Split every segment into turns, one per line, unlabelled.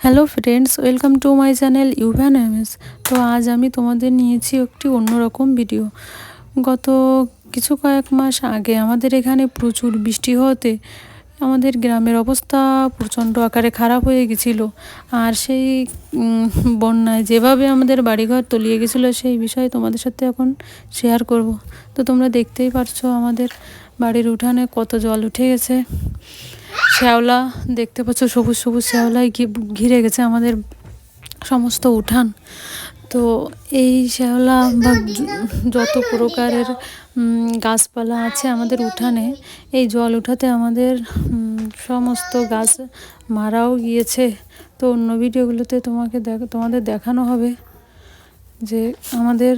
Hello friends welcome to my channel Yuvan MS তো আজ আমি তোমাদের নিয়েছি একটি অন্যরকম ভিডিও গত কিছু কয়েক মাস আগে আমাদের এখানে প্রচুর বৃষ্টি হতে আমাদের গ্রামের অবস্থা প্রচণ্ড আকারে খারাপ হয়ে গেছিল। আর সেই বন্যায় যেভাবে আমাদের বাড়িঘর তলিয়ে গেছিল সেই বিষয়ে তোমাদের সাথে এখন শেয়ার করব। তো তোমরা দেখতেই পারছ আমাদের বাড়ির উঠানে কত জল উঠে গেছে। শ্যাওলা, দেখতে পাচ্ছ সবুজ সবুজ শ্যাওলায় ঘিরে গেছে আমাদের সমস্ত উঠান। তো এই শ্যাওলা বা যত প্রকারের গাছপালা আছে আমাদের উঠানে, এই জল উঠাতে আমাদের সমস্ত গাছ মারাও গিয়েছে। তো অন্য ভিডিওগুলোতে তোমাকে দেখ, তোমাদের দেখানো হবে। যে আমাদের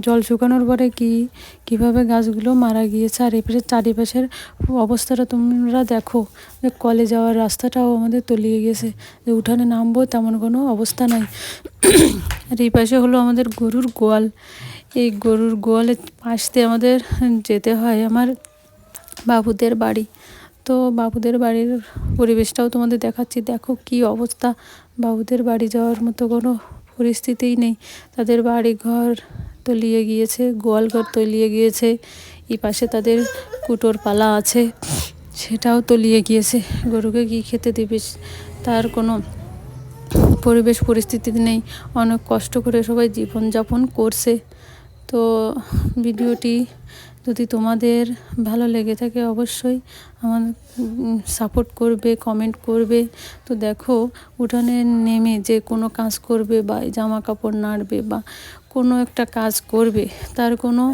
জল শুকানোর পরে কি, কীভাবে গাছগুলো মারা গিয়েছে আর এপাশে চারিপাশের অবস্থাটা তোমরা দেখো। যে কলে যাওয়ার রাস্তাটাও আমাদের তলিয়ে গেছে। যে উঠানে নামবো তেমন কোনো অবস্থা নাই। আর এই পাশে হলো আমাদের গরুর গোয়াল। এই গরুর গোয়ালের পাশ দিয়ে আমাদের যেতে হয় আমার বাবুদের বাড়ি। তো বাবুদের বাড়ির পরিবেশটাও তোমাদের দেখাচ্ছি। দেখো কি অবস্থা। বাবুদের বাড়ি যাওয়ার মতো কোনো পরিস্থিতিই নেই। তাদের বাড়ি ঘর তলিয়ে গিয়েছে গোয়াল ঘর তলিয়ে গিয়েছে এই পাশে তাদের কুটোর পালা আছে, সেটাও তলিয়ে গিয়েছে। গরুকে কি খেতে দিবে? তার কোনো পরিবেশ পরিস্থিতি নেই। অনেক কষ্ট করে সবাই জীবনযাপন করছে। তো ভিডিওটি যদি তোমাদের ভালো লেগে থাকে অবশ্যই আমার সাপোর্ট করবে কমেন্ট করবে। তো দেখো, উঠানে নেমে যে কোনো কাজ করবে বা জামা কাপড় নাড়বে বা কোনো একটা কাজ করবে, তার কোনো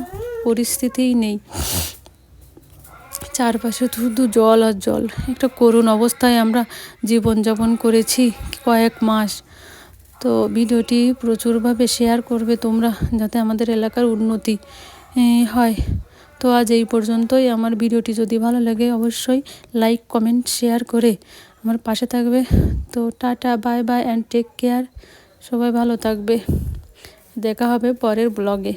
পরিস্থিতিই নেই। চারপাশে শুধু জল আর জল। একটা করুণ অবস্থায় আমরা জীবনযাপন করেছি কয়েক মাস। তো ভিডিওটি প্রচুরভাবে শেয়ার করবে তোমরা, যাতে আমাদের এলাকার উন্নতি হয়। তো আজ এই পর্যন্তই। আমার ভিডিওটি যদি ভালো লাগে অবশ্যই লাইক কমেন্ট শেয়ার করে আমার পাশে থাকবে। তো tata bye bye and take care সবাই ভালো থাকবে। দেখা হবে পরের ব্লগে